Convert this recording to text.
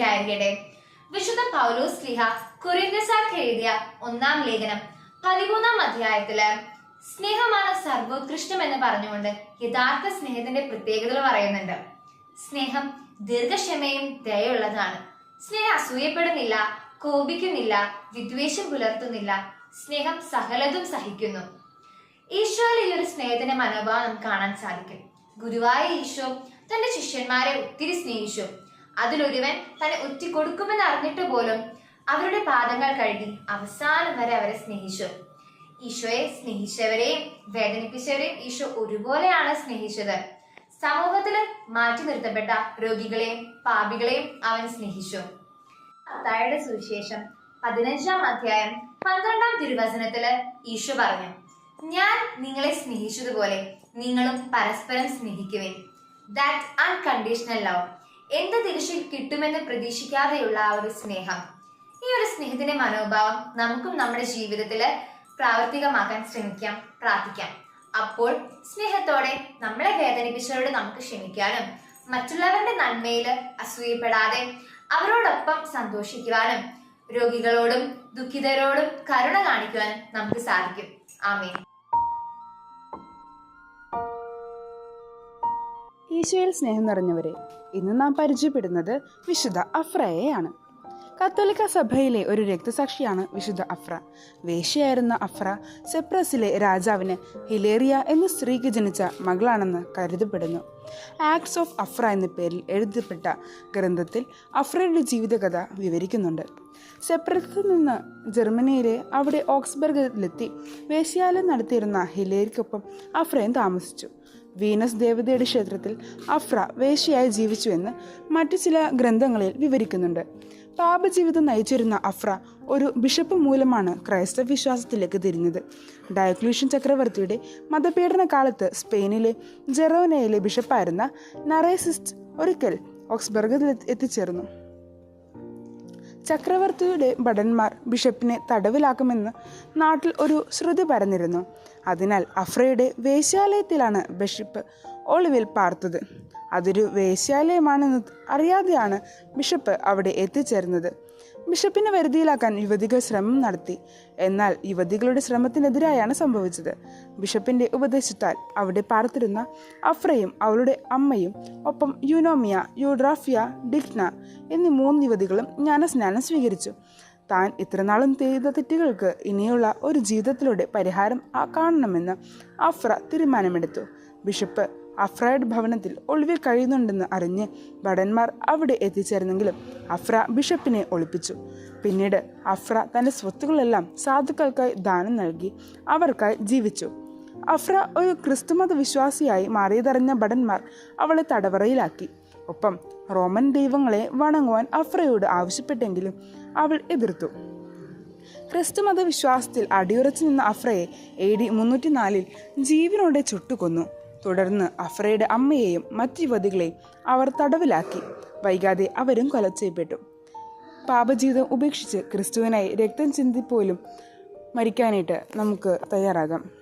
സ്തുതിയായിരിക്കട്ടെ വിശുദ്ധ പൗലോസ് ലിഹ കുറിന്തസാർക്ക് എഴുതിയ ഒന്നാം ലേഖനം പതിമൂന്നാം അധ്യായത്തിൽ സ്നേഹമാണ് സർവോത്കൃഷ്ടം എന്ന് പറഞ്ഞുകൊണ്ട് യഥാർത്ഥ സ്നേഹത്തിന്റെ പ്രത്യേകതകൾ പറയുന്നുണ്ട്. സ്നേഹം ദീർഘക്ഷമയും ദയുള്ളതാണ്. സ്നേഹം അസൂയപ്പെടുന്നില്ല കോപിക്കുന്നില്ല വിദ്വേഷം പുലർത്തുന്നില്ല. സ്നേഹം സകലതും സഹിക്കുന്നു. ഈശോയിൽ ഈ ഒരു സ്നേഹത്തിന്റെ മനോഭാവം നമുക്ക് കാണാൻ സാധിക്കും. ഗുരുവായ ഈശോ തന്റെ ശിഷ്യന്മാരെ ഒത്തിരി സ്നേഹിച്ചു. അതിലൊരുവൻ തന്നെ ഒറ്റി കൊടുക്കുമെന്ന് അറിഞ്ഞിട്ട് പോലും അവരുടെ പാദങ്ങൾ കഴുകി അവസാനം വരെ അവരെ സ്നേഹിച്ചു. ഈശോയെ സ്നേഹിച്ചവരെയും വേദനിപ്പിച്ചവരെയും ഈശോ ഒരുപോലെയാണ് സ്നേഹിച്ചത്. സമൂഹത്തിൽ മാറ്റി നിർത്തപ്പെട്ട രോഗികളെയും പാപികളെയും അവൻ സ്നേഹിച്ചു. മത്തായിയുടെ സുവിശേഷം പതിനഞ്ചാം അധ്യായം പന്ത്രണ്ടാം തിരുവചനത്തിൽ ഈശോ പറഞ്ഞു ഞാൻ നിങ്ങളെ സ്നേഹിച്ചതുപോലെ നിങ്ങളും പരസ്പരം സ്നേഹിക്കുവേൻ. ദാറ്റ് അൺകണ്ടീഷണൽ ലവ് എന്ത് തിരിച്ചു കിട്ടുമെന്ന് പ്രതീക്ഷിക്കാതെയുള്ള ആ ഒരു സ്നേഹം. ഈ ഒരു സ്നേഹത്തിന്റെ മനോഭാവം നമുക്കും നമ്മുടെ ജീവിതത്തിൽ പ്രാവർത്തികമാക്കാൻ ശ്രമിക്കാം പ്രാർത്ഥിക്കാം. അപ്പോൾ സ്നേഹത്തോടെ നമ്മളെ വേദനിപ്പിച്ചവരോട് നമുക്ക് ക്ഷമിക്കാനും മറ്റുള്ളവരുടെ നന്മയിൽ അസൂയപ്പെടാതെ അവരോടൊപ്പം സന്തോഷിക്കുവാനും രോഗികളോടും ദുഃഖിതരോടും കരുണ കാണിക്കുവാനും നമുക്ക് സാധിക്കും. ആമേ ഈശോയിൽ സ്നേഹം നിറഞ്ഞവരെ ഇന്ന് നാം പരിചയപ്പെടുന്നത് വിശുദ്ധ അഫ്രയെയാണ്. കത്തോലിക്ക സഭയിലെ ഒരു രക്തസാക്ഷിയാണ് വിശുദ്ധ അഫ്ര. വേശ്യയായിരുന്ന അഫ്ര സെപ്രസിലെ രാജാവിന് ഹിലേറിയ എന്ന സ്ത്രീക്ക് ജനിച്ച മകളാണെന്ന് കരുതപ്പെടുന്നു. ആക്ട്സ് ഓഫ് അഫ്ര എന്ന പേരിൽ എഴുതപ്പെട്ട ഗ്രന്ഥത്തിൽ അഫ്രയുടെ ജീവിതകഥ വിവരിക്കുന്നുണ്ട്. സെപ്രസിൽ നിന്ന് ജർമ്മനിയിലെ അവിടെ ഓക്സ്ബർഗിലെത്തി വേശ്യാലയം നടത്തിയിരുന്ന ഹിലേരിക്കൊപ്പം അഫ്രയും താമസിച്ചു. വീനസ് ദേവതയുടെ ക്ഷേത്രത്തിൽ അഫ്ര വേശ്യയായി ജീവിച്ചുവെന്ന് മറ്റു ചില ഗ്രന്ഥങ്ങളിൽ വിവരിക്കുന്നുണ്ട്. പാപജീവിതം നയിച്ചിരുന്ന അഫ്ര ഒരു ബിഷപ്പ് മൂലമാണ് ക്രൈസ്തവ വിശ്വാസത്തിലേക്ക് തിരിഞ്ഞത്. ഡയക്ലൂഷ്യൻ ചക്രവർത്തിയുടെ മതപീഡന കാലത്ത് സ്പെയിനിലെ ജെറോനയിലെ ബിഷപ്പായിരുന്ന നറേസിസ്റ്റ് ഒരിക്കൽ ഓക്സ്ബർഗിൽ എത്തിച്ചേർന്നു. ചക്രവർത്തിയുടെ ഭടന്മാർ ബിഷപ്പിനെ തടവിലാക്കുമെന്ന് നാട്ടിൽ ഒരു ശ്രുതി പരന്നിരുന്നു. അതിനാൽ അഫ്രയുടെ വേശ്യാലയത്തിലാണ് ബിഷപ്പ് ഒളിവിൽ പാർത്തത്. അതൊരു വേശ്യാലയമാണെന്ന് അറിയാതെയാണ് ബിഷപ്പ് അവിടെ എത്തിച്ചേർന്നത്. ബിഷപ്പിനെ വരുതിയിലാക്കാൻ യുവതികൾ ശ്രമം നടത്തി. എന്നാൽ യുവതികളുടെ ശ്രമത്തിനെതിരായാണ് സംഭവിച്ചത്. ബിഷപ്പിന്റെ ഉപദേശത്താൽ അവിടെ പാർത്തിരുന്ന അഫ്രയും അവളുടെ അമ്മയും ഒപ്പം യുനോമിയ യൂഡ്രാഫിയ ഡിഗ്ന എന്നീ മൂന്ന് യുവതികളും ജ്ഞാനസ്നാനം സ്വീകരിച്ചു. താൻ ഇത്രനാളും ചെയ്ത തെറ്റുകൾക്ക് ഇനിയുള്ള ഒരു ജീവിതത്തിലൂടെ പരിഹാരം കാണണമെന്ന് അഫ്ര തീരുമാനമെടുത്തു. ബിഷപ്പ് അഫ്രയുടെ ഭവനത്തിൽ ഒളിവിൽ കഴിയുന്നുണ്ടെന്ന് അറിഞ്ഞ് ഭടന്മാർ അവിടെ എത്തിച്ചേർന്നെങ്കിലും അഫ്ര ബിഷപ്പിനെ ഒളിപ്പിച്ചു. പിന്നീട് അഫ്ര തന്റെ സ്വത്തുക്കളെല്ലാം സാധുക്കൾക്കായി ദാനം നൽകി അവർക്കായി ജീവിച്ചു. അഫ്ര ഒരു ക്രിസ്തുമത വിശ്വാസിയായി മാറിയതറിഞ്ഞ ഭടന്മാർ അവളെ തടവറയിലാക്കി. ഒപ്പം റോമൻ ദൈവങ്ങളെ വണങ്ങുവാൻ അഫ്രയോട് ആവശ്യപ്പെട്ടെങ്കിലും അവൾ എതിർത്തു. ക്രിസ്തുമത വിശ്വാസത്തിൽ അടിയുറച്ചു നിന്ന അഫ്രയെ എ ഡി മുന്നൂറ്റി നാലിൽ ജീവനോടെ ചുട്ടുകൊന്നു. തുടർന്ന് അഫ്രയുടെ അമ്മയെയും മറ്റു യുവതികളെയും അവർ തടവിലാക്കി. വൈകാതെ അവരും കൊല ചെയ്യപ്പെട്ടു പാപജീവിതം ഉപേക്ഷിച്ച് ക്രിസ്തുവിനായി രക്തം ചിന്തിപ്പോലും മരിക്കാനായിട്ട് നമുക്ക് തയ്യാറാകാം.